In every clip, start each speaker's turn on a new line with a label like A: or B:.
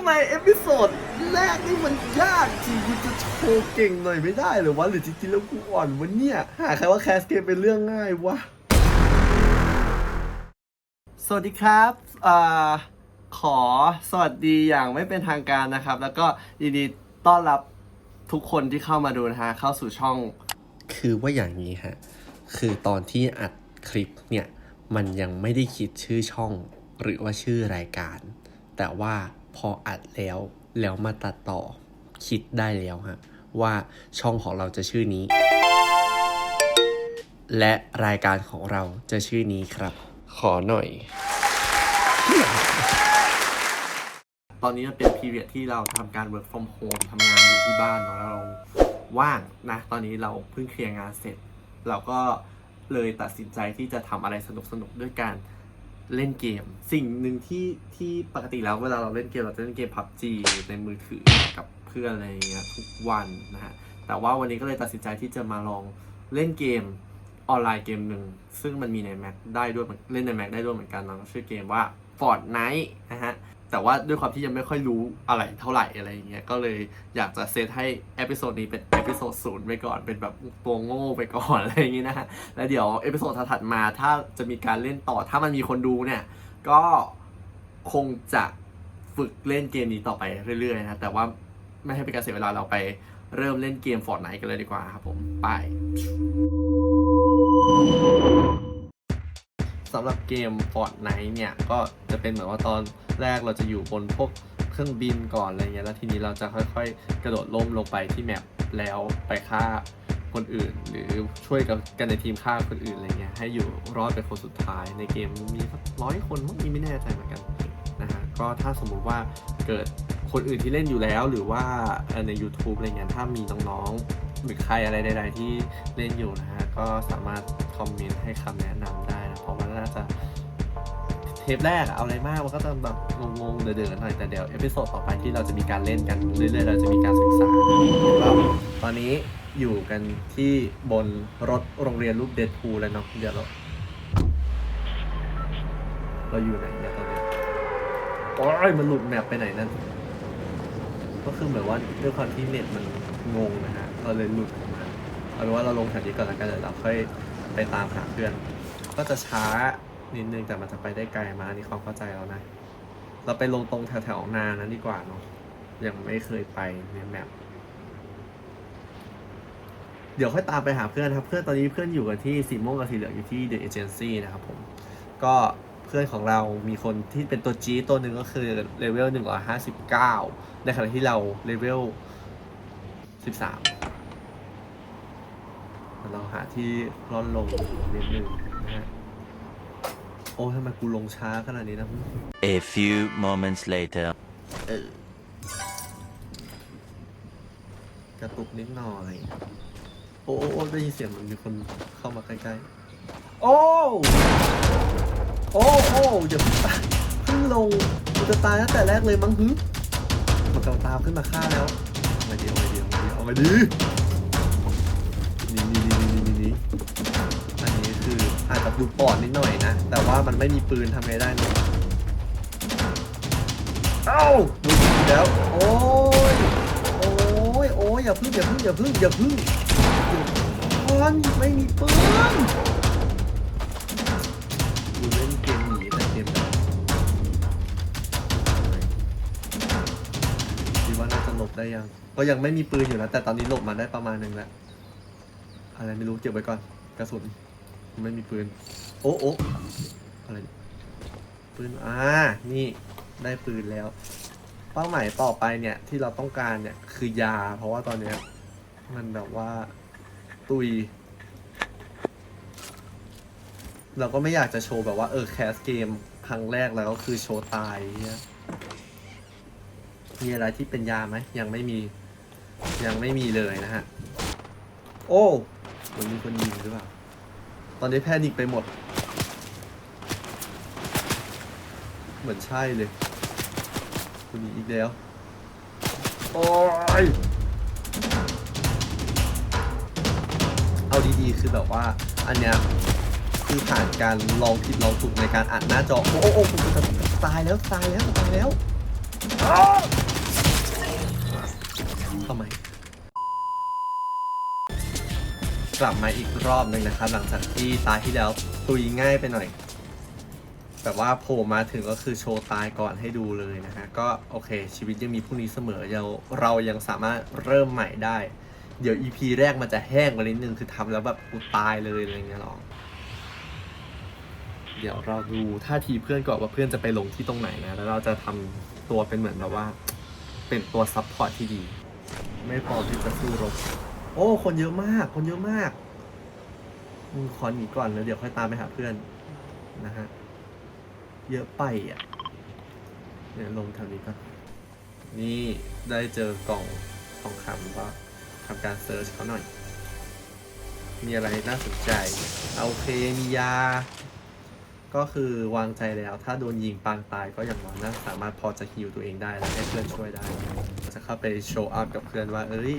A: ำไมเอพิโซดแรกนี่มันยากจริงกูจะโชว์เก่งหน่อยไม่ได้หรือวะหรือจริงๆแล้วกูอ่อนวะเนี่ย หาใครว่าแคสเกมเป็นเรื่องง่ายวะ สวัสดีครับอ่าขอสวัสดีอย่างไม่เป็นทางการนะครับ แล้วก็ยินดีต้อนรับทุกคนที่เข้ามาดูนะฮะเข้าสู่ช่อง คือว่าอย่างนี้ฮะ คือตอนที่อัดคลิปเนี่ย มันยังไม่ได้คิดชื่อช่อง หรือว่าชื่อรายการ แต่ว่า พออัดแล้วแล้วมาตัดต่อคิดได้แล้วฮะว่าช่องของเราจะชื่อนี้ และรายการของเราจะชื่อนี้ครับ ขอหน่อย ตอนนี้มันเป็นพีเรียดที่เราทำการ work from home ทำงานอยู่ที่บ้านเนาะแล้วเราว่างนะ ตอนนี้เราเพิ่งเคลียร์งานเสร็จ เราก็เลยตัดสินใจที่จะทำอะไรสนุกๆด้วยการ เล่นเกม สิ่งหนึ่งที่ที่ปกติแล้วเวลาเราเล่นเกมเราจะเล่นเกม PUBG ในมือถือกับเพื่อนอะไรอย่างเงี้ยทุกวันนะฮะแต่ว่าวันนี้ก็เลยตัดสินใจที่จะมาลองเล่นเกม ออนไลน์เกมหนึ่ง ซึ่งมันมีใน Mac ได้ด้วยเล่นใน Mac ได้ด้วยเหมือนกันนะชื่อเกมว่า Fortnite นะฮะแต่ว่าด้วยความที่ยังไม่ค่อยรู้อะไรเท่าไหร่อะไรอย่างเงี้ยก็เลยอยากจะเซตให้เอพิโซดนี้เป็นเอพิโซดศูนย์ไปก่อนเป็นแบบตัวโง่ไปก่อนอะไรอย่างงี้นะฮะแล้วเดี๋ยวเอพิโซดถัดมาถ้าจะมีการเล่นต่อถ้ามันมีคนดูเนี่ย ก็คงจะฝึกเล่นเกมนี้ต่อไปเรื่อยๆนะแต่ว่าไม่ให้เป็นการเสียเวลาเราไปเริ่มเล่นเกม Fortnite กันเลยดีกว่าครับผมไป สำหรับเกม Fortnite เนี่ย ก็จะเป็นเหมือนว่าตอนแรกเราจะอยู่บนพวกเครื่องบินก่อนอะไรเงี้ยแล้วทีนี้เราจะค่อยๆ กระโดดล่มลงไปที่แมปแล้วไปฆ่าคนอื่น หรือช่วยกันในทีมฆ่าคนอื่นอะไรเงี้ยให้อยู่รอดเป็นคนสุดท้ายในเกมมีสักร้อยคนมั้งนี่ไม่แน่ใจเหมือนกันนะฮะก็ถ้าสมมุติว่าเกิดคนอื่นที่เล่นอยู่แล้วหรือว่าใน YouTube อะไรเงี้ยถ้ามีน้องๆ หรือใครอะไรใดๆที่เล่นอยู่นะฮะก็สามารถคอมเมนต์ให้คำแนะนำได้นะเพราะว่าน่าจะเทปแรกเอาอะไรมากมันก็จะแบบงงๆเดือดๆหน่อยแต่เดี๋ยวเอพิโซดต่อไปที่เราจะมีการเล่นกันเรื่อยๆเราจะมีการศึกษาก็ตอนนี้อยู่กันที่บนรถโรงเรียนรูปเดดพูลแล้วเนาะเดี๋ยวเราเราอยู่ไหนเนี่ยตอนนี้โอ้ยมันหลุดแมปไปไหนนั่นก็คือเหมือนว่าด้วยความที่เน็ตมัน งงนะฮะเราเลยหลุดออกมาเอาเป็นว่าเราลงแถวนี้ก่อนแล้วกันเดี๋ยวเราค่อยไปตามหาเพื่อน ก็จะช้านิดนึงแต่มันจะไปได้ไกลมากอันนี่ความเข้าใจแล้วนะ เราไปลงตรงแถวๆนานั้นดีกว่าเนาะยังไม่เคยไปในแมปเดี๋ยวค่อยตามไปหาเพื่อนครับ เพื่อนตอนนี้เพื่อนอยู่กันที่สีม่วงกับสีเหลืองอยู่ที่เดอะเอเจนซี่นะครับผม ก็เพื่อนของเรามีคนที่เป็นตัวจีตัวหนึ่งก็คือเลเวลหนึ่งร้อยห้าสิบเก้าในขณะที่เราเลเวล สิบสามเราหาที่ร่อนลงนิดนึงนะฮะ โอ้ทำไมกูลงช้าขนาดนี้นะ
B: A few moments later.
A: เออกระตุกนิดหน่อยโอ้โอ้โอ้ได้ยินเสียงเหมือนมีคนเข้ามาใกล้ๆ โอ้ โอ้โอ้อย่าเพิ่งตายเพิ่งลงกูจะตายตั้งแต่แรกเลยมั้งฮึมันกำลังตามขึ้นมาฆ่าแล้ว เอาไปดีเอามาดีนี่นี่นี่นี่นี่นี่อันนี้คืออาจจะดูปอดนิดหน่อยนะ แต่ว่ามันไม่มีปืนทำไงได้เนอะเอ้าดูดีแล้ว โอ้ย โอ้ย โอ้ย อย่าพึ่งอย่าพึ่งอย่าพึ่งอย่าพึ่งมันไม่มีปืน ว่าน่าจะหลบได้ยัง ก็ยังไม่มีปืนอยู่นะแต่ตอนนี้หลบมาได้ประมาณหนึ่งแล้ว อะไรไม่รู้เก็บไว้ก่อน กระสุน ไม่มีปืน โอ้โอ้อะไร ปืน อ่า นี่ ได้ปืนแล้ว เป้าหมายต่อไปเนี่ย ที่เราต้องการเนี่ย คือยา เพราะว่าตอนเนี้ย มันแบบว่า ตุย เราก็ไม่อยากจะโชว์แบบว่าเออแคสเกมครั้งแรกแล้วก็คือโชว์ตายเนี่ย มีอะไรที่เป็นยาไหมยังไม่มี ยังไม่มีเลยนะฮะ โอ้มันมีคนยิงหรือเปล่า ตอนนี้แพนิกไปหมด เหมือนใช่เลยคุณนีอีกแล้ว โอ้ยเอาดีๆ คือแบบว่า อันเนี้ยคือผ่านการลองผิดลองถูกในการอัดหน้าจอ โอ้โอ้โอ้กูจะตายแล้วตายแล้วตายแล้ว อ้าวทำไมกลับมาอีกรอบหนึ่งนะครับ หลังจากที่ตาที่แล้วตุยง่ายไปหน่อย แต่ว่าโผล่มาถึงก็คือโชว์ตายก่อนให้ดูเลยนะฮะ ก็โอเค ชีวิตยังมีพรุ่งนี้เสมอเราเรายังสามารถเริ่มใหม่ได้ เดี๋ยว EP แรกมันจะแห้งไปนิดนึงคือทำแล้วแบบกูตายเลยอะไรเงี้ยหรอเดี๋ยวเราดูท่าทีเพื่อนก่อนว่าเพื่อนจะไปลงที่ตรงไหนนะ แล้วเราจะทำตัวเป็นเหมือนแบบว่า เป็นตัวซัพพอร์ตที่ดี ไม่พอที่จะสู้รบโอ้ คนเยอะมาก คนเยอะมากอืมขอหนีก่อนแล้วเดี๋ยวค่อยตามไปหาเพื่อนนะฮะ เยอะไปอะเนี่ยลงแถวนี้ก่อน นี่ได้เจอกล่องทองคำก็ทำการเซิร์ชเขาหน่อย มีอะไรน่าสนใจเอาโอเค มียา ก็คือวางใจแล้ว ถ้าโดนยิงปางตายก็อย่างน้อยนะสามารถพอจะฮิวตัวเองได้แล้วให้เพื่อนช่วยได้ จะเข้าไปโชว์อัพกับเพื่อนว่า เอ้ย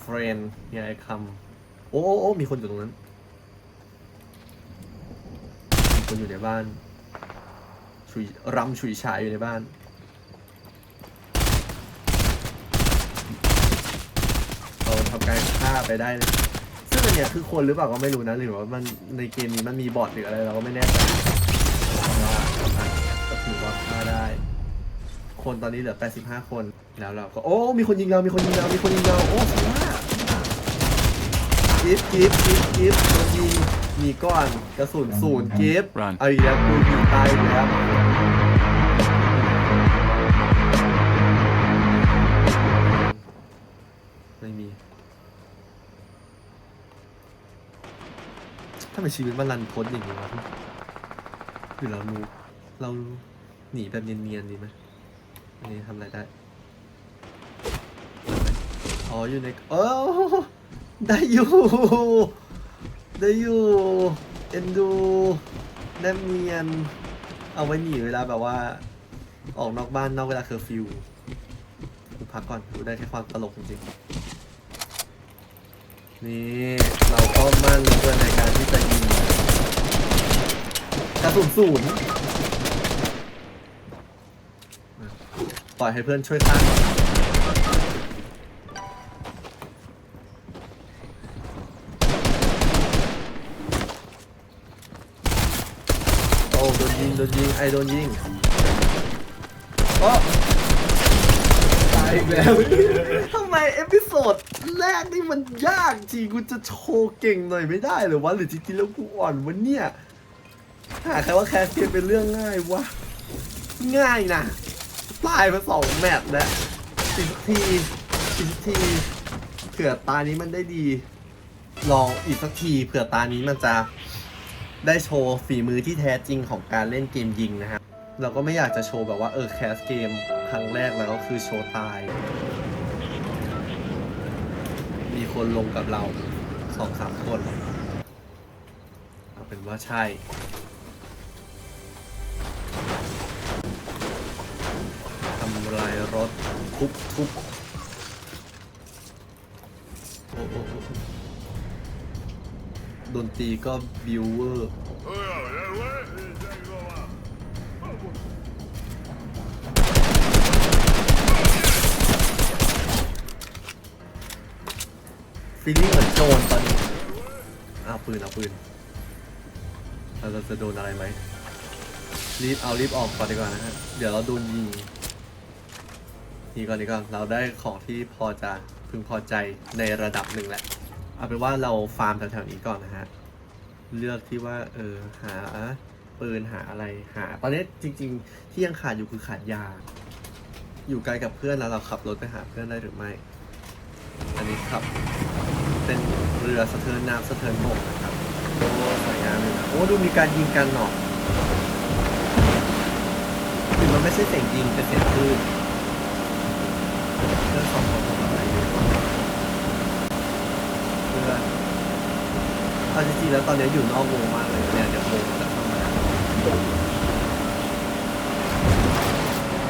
A: เฟรนมีอะไรคำโอ้โอ้โอ้มีคนอยู่ตรงนั้น มีคนอยู่ในบ้านฉุยรำฉุยฉายอยู่ในบ้านเราทำการฆ่าไปได้เลย เนี้ยคือคนหรือเปล่าก็ไม่รู้นะหรือว่ามันในเกมนี้มันมีบอทหรืออะไรเราก็ไม่แน่ใจแต่ว่าอันเนี้ยก็ถือว่าฆ่าได้ คนตอนนี้เหลือ 85 คนแล้วเราก็โอ้มีคนยิงเรา มีคนยิงเรา มีคนยิงเราโอ้สุดยอดกิฟกิฟกิฟกิฟโดนยิงหนีก่อนกระสุนศูนย์กิฟ
B: Run
A: เอาอีกแล้วกูยิงตายอีกแล้ว ถ้าเป็นชีวิตมันรันทดอย่างนี้วะหรือเรารู้เราหนีแบบเนียนๆดีไหมอันนี้ทำอะไรได้ อ๋ออยู่ในโอ้ได้อยู่ ได้อยู่ เอ็นดูแนบเนียน เอาไว้หนีเวลาแบบว่า ออกนอกบ้านนอกเวลาเคอร์ฟิวกูพักก่อนดูได้แค่ความตลกจริงๆ นี่เราก็มั่นเพื่อในการที่จะยิงกระสุนศูนย์ปล่อยให้เพื่อนช่วยข้างโอ้โดนยิงโดนยิงไอโดนยิงโอ้ตายอีกแล้วทำไมเอพิโซด แรกนี่มันยากจริงกูจะโชว์เก่งหน่อยไม่ได้เหรือวะหรือจริงๆแล้วกูอ่อนวะเนี่ยหาใครว่าแคสเกมเป็นเรื่องง่ายวะง่ายนะตายมาสองแมตช์แล้วอีกทีอีกทีเผื่อตานี้มันได้ดี ลองอีกสักทีเผื่อตานี้มันจะได้โชว์ฝีมือที่แท้จริงของการเล่นเกมยิงนะครับเราก็ไม่อยากจะโชว์แบบว่าเออแคสเกมครั้งแรกแล้วก็คือโชว์ตาย คนลงกับเราสองสามคนเอาเป็นว่าใช่ทำลายรถทุบทุบโอ้โอ้ดนตรีก็บิวเวอร์ ฟีลลิ่งเหมือนโจรตอนนี้อ้าวปืนเอาปืนเราจะโดนอะไรไหมรีบเอารีบออกก่อนดีกว่านะฮะเดี๋ยวเราโดนยิงนี่ก่อนดีก่อนเราได้ของที่พอจะพึงพอใจในระดับหนึ่งแหละเอาเป็นว่าเราฟาร์มแถวๆนี้ก่อนนะฮะเลือกที่ว่าเออหาปืนหาอะไรหา ตอนนี้จริง ๆ ที่ยังขาดอยู่คือขาดยา อยู่ไกลกับเพื่อนแล้วเราขับรถไปหาเพื่อนได้หรือไม่ อันนี้ขับ เป็นเรือสะเทินน้ำสะเทินบกนะครับโอ้สวยงามเลยนะโอ้ดูมีการยิงกันหนอกถึงมันไม่ใช่เสียงยิงเป็นเสียงคลื่นเพื่อนสองคนทำอะไรเพื่อเอาจริงๆแล้วตอนนี้อยู่นอกวงมากเลยเนี่ยเดี๋ยววงจะเข้ามาโ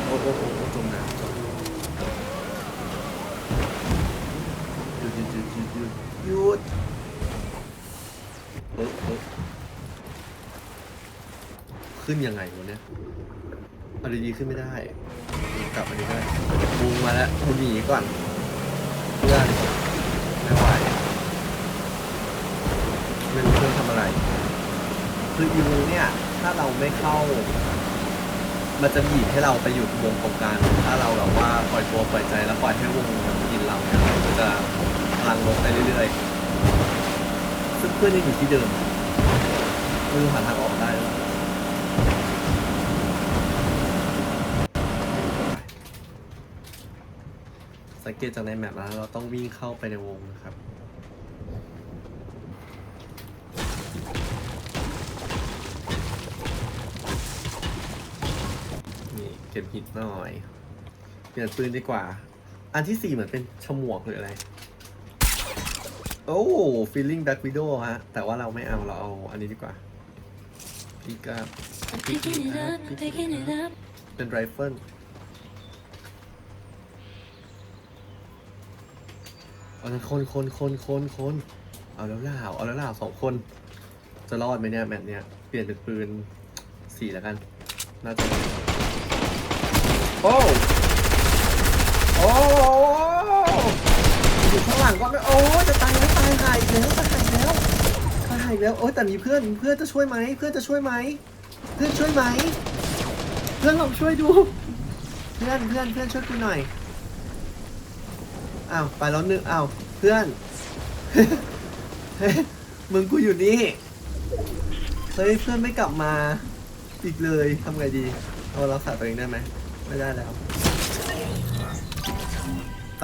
A: อ้โอ้โอ้โอ้จมน้ำจมน้ำ หยุดหยุด หยุดหยุดหยุดหยุดเออเออขึ้นยังไงวะเนี่ยเอาดีๆขึ้นไม่ได้ กลับมาดีได้บูมมาแล้วบูหนีก่อน เพื่อนไม่ไหวไม่รู้เพื่อนทำอะไร คืออีวูเนี่ย ถ้าเราไม่เข้า มันจะบีบให้เราไปอยู่วงตรงกลางถ้าเราแบบว่าปล่อยตัวปล่อยใจแล้วปล่อยให้วงมันกินเราเนี่ยเราก็จะ พลังลดไปเรื่อยๆซึ่งเพื่อนยังอยู่ที่เดิมไม่รู้หาทางออกได้หรือเปล่าสังเกตจากในแมปแล้วเราต้องวิ่งเข้าไปในวงนะครับนี่เก็บหิดหน่อย เปลี่ยนปืนดีกว่า อันที่สี่เหมือนเป็นฉมวกหรืออะไร โอ้ feeling back widow ฮะ แต่ว่าเราไม่เอาเราเอาอันนี้ดีกว่าพีกับ
C: I'm picking it up, I'm picking it up.
A: เป็นไรเฟิล เอาละคนคนคนคนคนเอาแล้วล่าเอาแล้วล่าสองคน จะรอดไหมเนี่ยแมตช์เนี้ยเปลี่ยนเป็นปืนสี่แล้วกัน น่าจะ โอ้ โอ้ อยู่ข้างหลังก็ไม่โอ้จะตายแล้วตายหายแล้วตายหายแล้วตายหายแล้วโอ้แต่มีเพื่อนเพื่อนจะช่วยไหมเพื่อนจะช่วยไหมเพื่อนช่วยไหมเพื่อนลองช่วยดู เพื่อนเพื่อนเพื่อนช่วยกูหน่อยอ้าวไปแล้วนึงอ้าวเพื่อนเฮ้ยมึงกูอยู่นี่เฮ้ยเพื่อนไม่กลับมาอีกเลยทำไงดีเรารักษาตัวเองได้ไหมไม่ได้แล้ว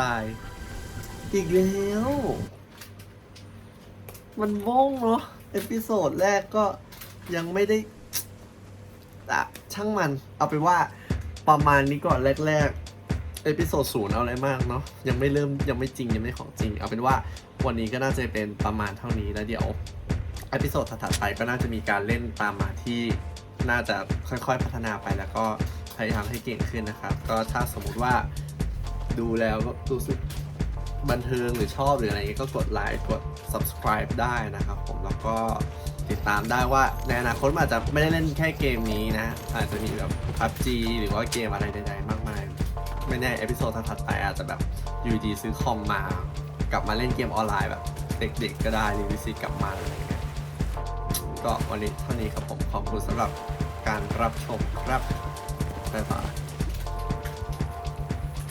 A: ตาย อีกแล้ว มันว่องเนาะเอพิโซดแรกก็ยังไม่ได้อะช่างมัน เอาไปนว่าประมาณนี้ก่อนแรกๆ เอพิโซดศูนย์เอาอะไรมากเนาะยังไม่เริ่มยังไม่จริงยังไม่ของจริง เอาเป็นว่าวันนี้ก็น่าจะเป็นประมาณเท่านี้แล้วเดี๋ยวเอพิโซดถัดๆไปก็น่าจะมีการเล่นตามมาที่น่าจะค่อยๆพัฒนาไปแล้วก็พยายามให้เก่งขึ้นนะครับ ก็ถ้าสมมุติว่าดูแล้วก็รู้สึก บันเทิงหรือชอบหรืออะไรเงี้ยก็กดไลค์กด subscribe ได้นะครับผมแล้วก็ติดตามได้ว่าในอนาคตมันอาจจะไม่ได้เล่นแค่เกมนี้นะ อาจจะมีแบบ PUBG หรือว่าเกมอะไรใดๆมากมาย ไม่แน่เอพิโซดถัดไปอาจจะแบบอยู่ดีซื้อคอมมากลับมาเล่นเกมออนไลน์แบบเด็กๆก็ได้รีวิซีกลับมาอะไรเงี้ยก็วันนี้เท่านี้ครับผมขอบคุณสำหรับการรับชมครับบ๊ายบาย